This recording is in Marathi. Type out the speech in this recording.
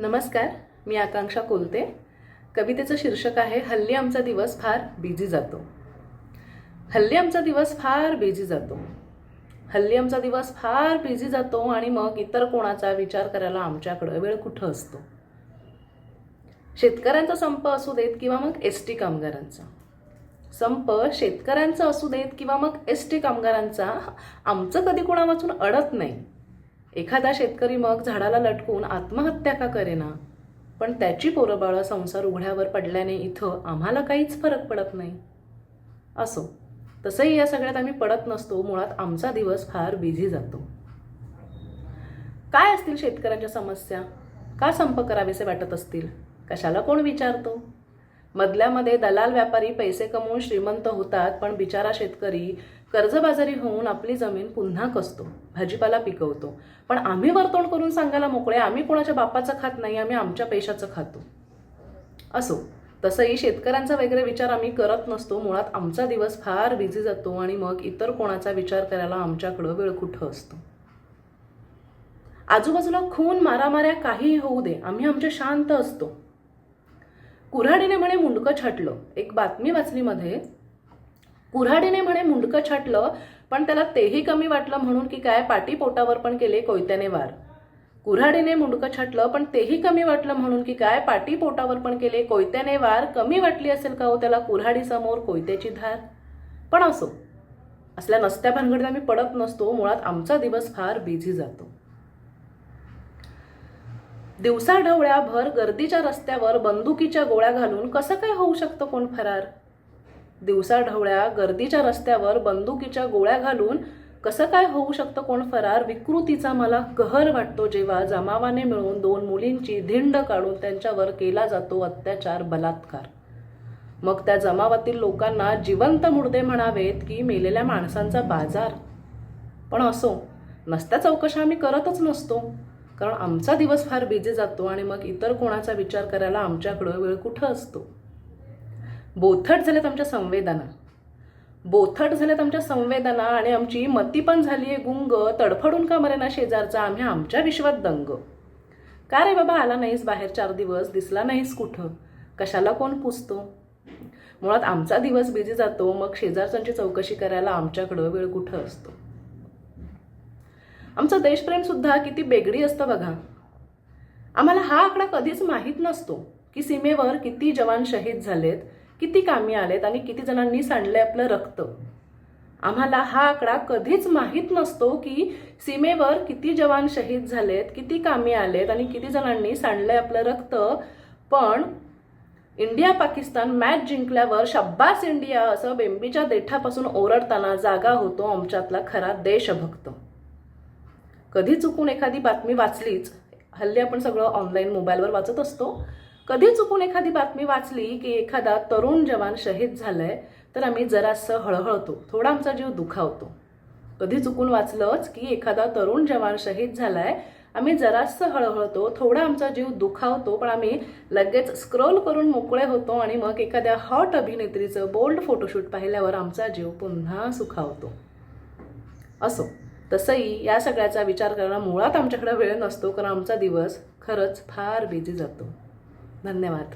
नमस्कार मी आकांक्षा कोलते. कवितेचं शीर्षक आहे हल्ली आमचा दिवस फार बिझी जातो. हल्ली आमचा दिवस फार बिझी जातो. हल्ली आमचा दिवस फार बिझी जातो आणि मग इतर कोणाचा विचार करायला आमच्याकडं वेळ कुठं असतो? शेतकऱ्यांचा संप असू देत किंवा मग एस टी कामगारांचा. संप शेतकऱ्यांचा असू देत किंवा मग एस टी कामगारांचा आमचं कधी कोणावाचून अडत नाही. एखादा शेतकरी मग झाडाला लटकून आत्महत्या का करेना? पण त्याची पोरंबाळं संसार उघड्यावर पडल्याने इथं आम्हाला काहीच फरक पडत नाही. असो तसंही या सगळ्यात आम्ही पडत नसतो मुळात आमचा दिवस फार बिझी जातो. काय असतील शेतकऱ्यांच्या समस्या? का संप करावेसे वाटत असतील? कशाला कोण विचारतो? मधल्यामध्ये दलाल व्यापारी पैसे कमवून श्रीमंत होतात पण बिचारा शेतकरी कर्जबाजारी होऊन आपली जमीन पुन्हा कसतो भाजीपाला पिकवतो. पण आम्ही वर्तवण करून सांगायला मोकळे आम्ही कोणाच्या बापाचं खात नाही आम्ही आमच्या पैशाचं खातो. असो तसंही शेतकऱ्यांचा वगैरे विचार आम्ही करत नसतो. मुळात आमचा दिवस फार बिझी जातो आणि मग इतर कोणाचा विचार करायला आमच्याकडं वेळ कुठं असतो? आजूबाजूला खून मारामाऱ्या काहीही होऊ दे आम्ही आमचे शांत असतो. कुऱ्हाडीने म्हणे मुंडकं छाटलं. एक बातमी वाचलीमध्ये कुऱ्हाडीने म्हणे मुंडकं छाटलं पण त्याला तेही कमी वाटलं म्हणून की काय पाटी पोटावर पण केले कोयत्याने वार. कुऱ्हाडीने मुंडकं छाटलं पण तेही कमी वाटलं म्हणून की काय पाटी पोटावर पण केले कोयत्याने वार. कमी वाटली असेल का हो त्याला कुऱ्हाडीसमोर कोयत्याची धार? पण असो असल्या नसत्या भानगडीला आम्ही पडत नसतो मुळात आमचा दिवस फार बिझी जातो. दिवसा ढवळ्याभर गर्दीच्या रस्त्यावर बंदुकीच्या गोळ्या घालून कसं काय होऊ शकतं कोण फरार? दिवसा ढवळ्या गर्दीच्या रस्त्यावर बंदुकीच्या गोळ्या घालून कसं काय होऊ शकतं कोण फरार? विकृतीचा मला कहर वाटतो जेव्हा जमावाने मिळून दोन मुलींची धिंड काढून त्यांच्यावर केला जातो अत्याचार बलात्कार. मग त्या जमावातील लोकांना जिवंत मुर्दे म्हणावेत की मेलेल्या माणसांचा बाजार. पण असो नसत्या चौकशा आम्ही करतच नसतो. कारण आमचा दिवस फार बिझी जातो आणि मग इतर कोणाचा विचार करायला आमच्याकडं वेळ कुठं असतो? बोथट झाल्यात आमच्या संवेदना. बोथट झाल्यात आमच्या संवेदना आणि आमची मती पण झाली आहे गुंग तडफडून का मरेना शेजारचा आम्ही आमच्या विश्वात दंग. का रे बाबा आला नाहीस बाहेर चार दिवस दिसला नाहीस कुठं? कशाला कोण पुसतो? मुळात आमचा दिवस बिझी जातो मग शेजारच्यांची चौकशी करायला आमच्याकडं वेळ कुठं असतो? आमचं देशप्रेम सुद्धा किती बेगडी असतं बघा. आम्हाला हा आकडा कधीच माहीत नसतो की सीमेवर किती जवान शहीद झालेत किती कामी आलेत आणि किती जणांनी सांडलंय आपलं रक्त. आम्हाला हा आकडा कधीच माहीत नसतो की सीमेवर किती जवान शहीद झालेत किती कामी आलेत आणि किती जणांनी सांडलंय आपलं रक्त. पण इंडिया पाकिस्तान मॅच जिंकल्यावर शब्बास इंडिया असं बेंबीच्या देठापासून ओरडताना जागा होतो आमच्यातला खरा देशभक्त. कधी चुकून एखादी बातमी वाचलीच हल्ली आपण सगळं ऑनलाईन मोबाईलवर वाचत असतो. कधी चुकून एखादी बातमी वाचली की एखादा तरुण जवान शहीद झालाय तर आम्ही जरासं हळहळतो थोडा आमचा जीव दुखावतो. कधी चुकून वाचलंच की एखादा तरुण जवान शहीद झालाय आम्ही जरासं हळहळतो थोडा आमचा जीव दुखावतो पण आम्ही लगेच स्क्रोल करून मोकळे होतो आणि मग एखाद्या हॉट अभिनेत्रीचं बोल्ड फोटोशूट पाहिल्यावर आमचा जीव पुन्हा सुखावतो. असो तसंही या सगळ्याचा विचार करायला मुळात आमच्याकडे वेळ नसतो कारण आमचा दिवस खरंच फार बिझी जातो. धन्यवाद.